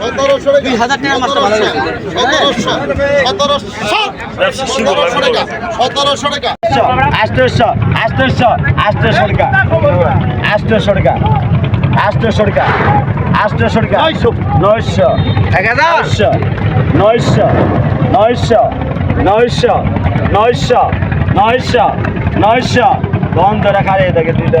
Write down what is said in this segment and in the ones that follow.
সতেরোশো দুই হাজার টাকা সতেরোশো সতেরোশো টাকা আষ্টশো আষ্টশো আষ্টশো টাকা আষ্টশো টাকা আষ্টশো টাকা আষ্টশো টাকা নয়শো এক হাজার নয়শো নয়শো নয়শো নয়শো নয়শো নয়শো বন্ধ রাখা দুইটা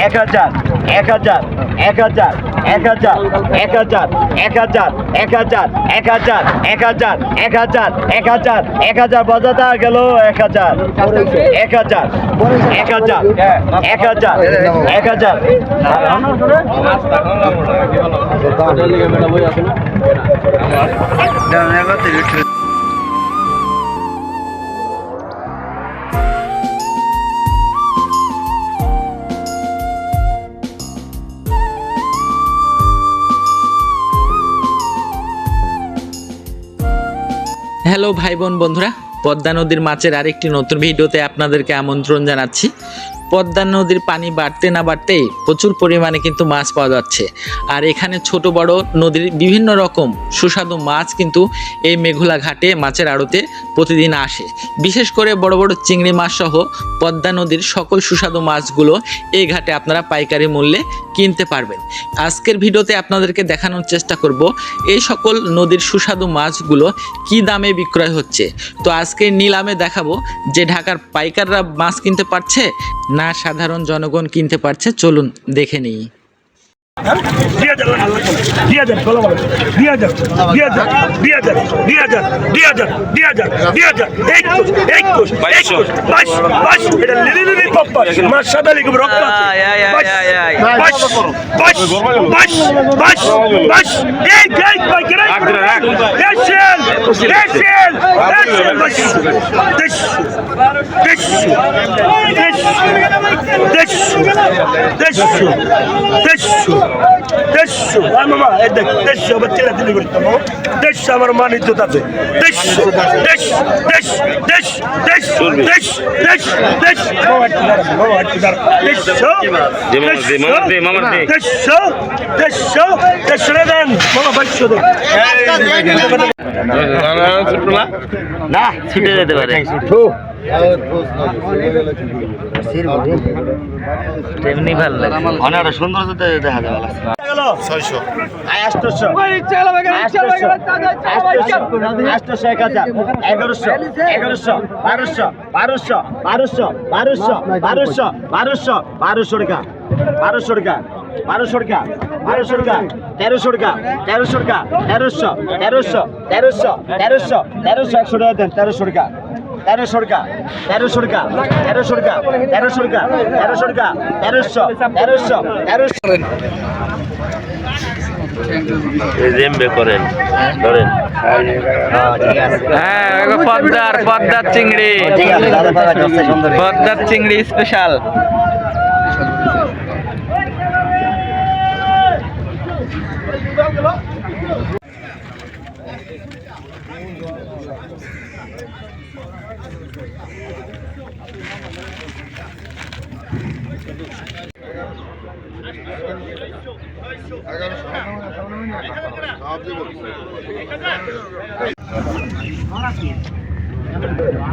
এক হাজার এক হাজার এক হাজার এক হাজার এক হাজার এক হাজার এক হাজার এক হাজার এক হাজার এক হাজার এক হাজার এক হাজার এক হাজার গেল এক হাজার এক হাজার এক হাজার এক হাজার এক হাজার হ্যালো ভাই বোন বন্ধুরা পদ্মা নদীর মাছের আরেকটি নতুন ভিডিওতে আপনাদেরকে আমন্ত্রণ জানাচ্ছি। পদ্মা নদীর পানি বাড়তে না বাড়তেই প্রচুর পরিমাণে কিন্তু মাছ পাওয়া যাচ্ছে। আর এখানে ছোট বড় নদীর বিভিন্ন রকম সুস্বাদু মাছ কিন্তু এই মেঘুলা ঘাটে মাছের আড়তে প্রতিদিন আসে। বিশেষ করে বড় বড় চিংড়ি মাছ সহ পদ্মা নদীর সকল সুস্বাদু মাছগুলো এই ঘাটে আপনারা পাইকারি মূল্যে কিনতে পারবেন। আজকের ভিডিওতে আপনাদেরকে দেখানোর চেষ্টা করব এই সকল নদীর সুস্বাদু মাছগুলো কি দামে বিক্রয় হচ্ছে। তো আজকে নিলামে দেখাবো যে ঢাকার পাইকাররা মাছ কিনতে পারছে না সাধারণ জনগণ কিনতে পারছে চলুন দেখে নিই। Diyader kola var. Diyader. Diyader. Diyader. Diyader. Diyader. Diyader. Diyader. Ek kuş. Ek Baş. Baş. Lili pop baş. Maşa beli gibi rokma. Baş. Baş. Baş. Baş. Baş. Baş. Ek ek bak. Yeşil. Yeşil. Yeşil. Baş. Dış. Dış. Dış. Dış. Dış. Dış. Dış. আমার মান ইজ্জত আছে। দেড়শো দেশ দেশ দেশ দেশ দেশ দেশ দেশ দেড়শো। দেড়শো দেড়শো দেড়শো দেন। মামা বাইশশো দেন না ছুটে যেতে পারে। তেমনি ভালো লাগে। অনেক সুন্দর দেখা যায় ছয়শো। আষ্টশো। আষ্টশো এক হাজার। এগারোশো এগারোশো বারোশো বারোশো বারোশো বারোশো বারোশো বারোশো বারোশো টাকা। বারোশো টাকা বারোশো টাকা বারোশো টাকা তেরোশো টাকা তেরোশো টাকা তেরোশো তেরোশো তেরোশো তেরোশো তেরোশো একশো টাকা দেন তেরোশো টাকা। তেরোশোর কা তেরোশোর কা তেরোশোর কা তেরোশোর কা তেরোশোর কা তেরোশো তেরোশো তেরোশো। হ্যাঁ, হ্যাঁ, পদ্মার পদ্মার চিংড়ি। পদ্মার চিংড়ি স্পেশাল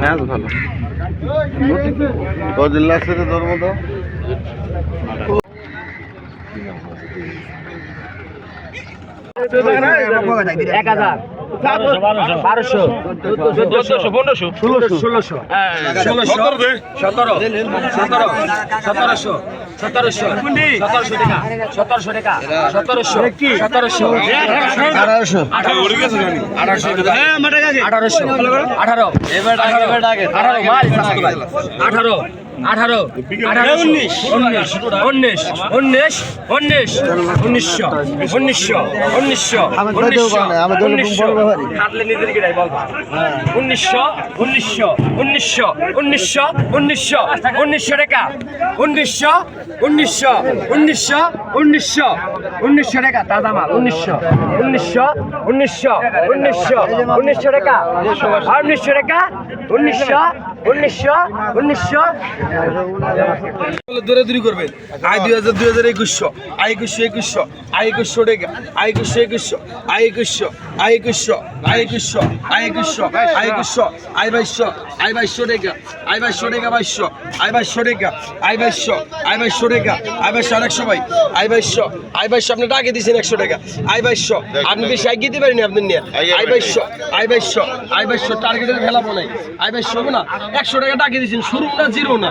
ম্যাচ ভালো। গজিল্লার সাথে ধরবো এক হাজার। বারোশো চোদ্দশো পনেরোশো। ষোলোশো। ষোলোশো। সতেরো। সতেরো। সতেরোশো। সতেরোশো। সতেরোশো টাকা। সতেরোশো টাকা। সতেরোশো। সতেরোশো। আড়াইশো আঠারোশো। আঠারোশো। আঠারো। আঠারো। আঠারো। আঠারো আঠারো উনিশ উনিশ উনিশ উনিশ উনিশ উনিশশো উনিশশো উনিশশো উনিশশো উনিশশো উনিশশো উনিশশো উনিশশো উনিশশো উনিশশো উনিশশো টাকা উনিশশো উনিশশো উনিশশো উনিশশো উনিশশো টাকা দাদা মাল উনিশশো উনিশশো উনিশশো উনিশশো উনিশশো টাকা উনিশশো টাকা উনিশশো উনিশশো উনিশশো দূরে দূরি করবেন। আই দুই হাজার দুই হাজার একুশশো আই একুশশো একুশশো আই একুশশো টাকা আই একুশশো একুশশো আই একুশশো আই একুশশো আই একুশশো আই একুশশো আই একুশশো আই বাইশশো আই বাইশশো টাকা আই বাইশশো টাকা বাইশশো আই বাইশশো টাকা আই বাইশশো আই বাইশশো টাকা আই বাইশশো আর একশো ভাই আই বাইশশো আই বাইশশো আপনি টাকা দিয়েছেন একশো টাকা আই বাইশশো আপনি বেশি আই দিতে পারেনি আপনি নিয়ে আই বাইশশো আই বাইশশো আই বাইশশো টার্গেটের খেলাবো নাই আই বাইশশো না একশো টাকা টাকা দিয়েছেন শুরু না জিরো না।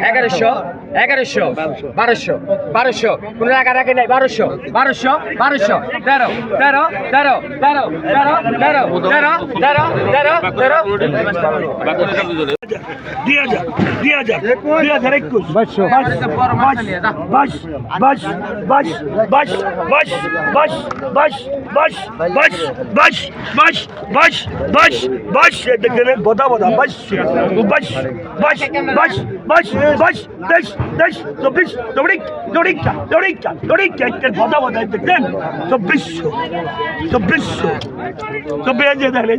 এগারোশো এগারোশো বারোশো বারোশো কোন রাখা রাখে নাই বারোশো বারোশো বারোশো তেরো তেরো তেরো তেরো তেরো তেরো তেরো তেরো তেরো তেরো দুই হাজার দুই হাজার দুই হাজার একুশ বাইশ বাইশ বাইশ বাইশ বাইশ বাইশ বাইশ বাইশ বাইশ বাইশ বাইশ বাইশ বাইশ বাইশ বাইশ দেখেন বদা বদা বাইশ বাইশ বাইশ বাইশ বাইশ তেইশ তেইশ চব্বিশ দৌড়িক দৌড়িকটা দৌড়িকটা দৌড়িকটা একটা কথা বলা দেখছেন? চব্বিশশো চব্বিশশো চব্বিশ দেখলে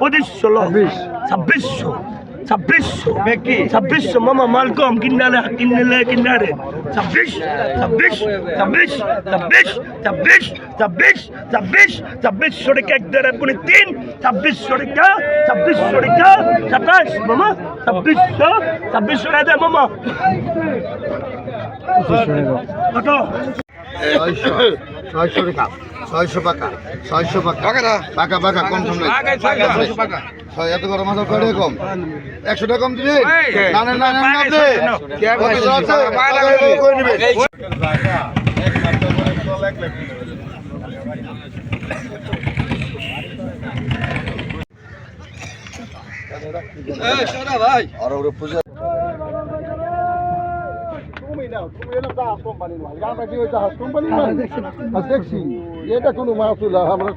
পঁচিশ ষোলো। ছাব্বিশশো ছাব্বিশশো ছাব্বিশশো মামা মাল কম কিনারে কিনলে কিনারে ছাব্বিশ ছাব্বিশ ছাব্বিশ ছাব্বিশ ছাব্বিশ ছাব্বিশ ছাব্বিশ ছাব্বিশশো টাকা এক দেড় পুনে তিন ছাব্বিশশো টাকা ছাব্বিশশো টাকা সাতাশ মামা ছাব্বিশশো ছাব্বিশশো টাকা মামা। কত ছয়শো টাকা ছয়শো পাকা ছয়শো পাকা। পাকা পাকা কম সম ছয় এত করে মাথা করে কম? একশো টাকা কম দিবে না না না না নিবেন। আর ওরে পূজা দেখছি এটা কোনো মাছ না আমরা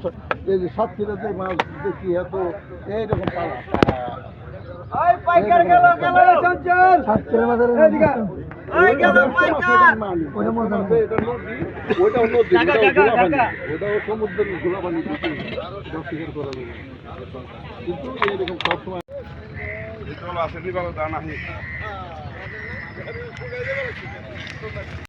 এই যে সাতক্ষীরাতে মাছ দেখি এত এইরকম পালা সমুদ্রের ঘোরাবানি কিন্তু এইরকম সবসময় আসেনি বাবা দানা 俺は出ろって言うなよ、そのまま。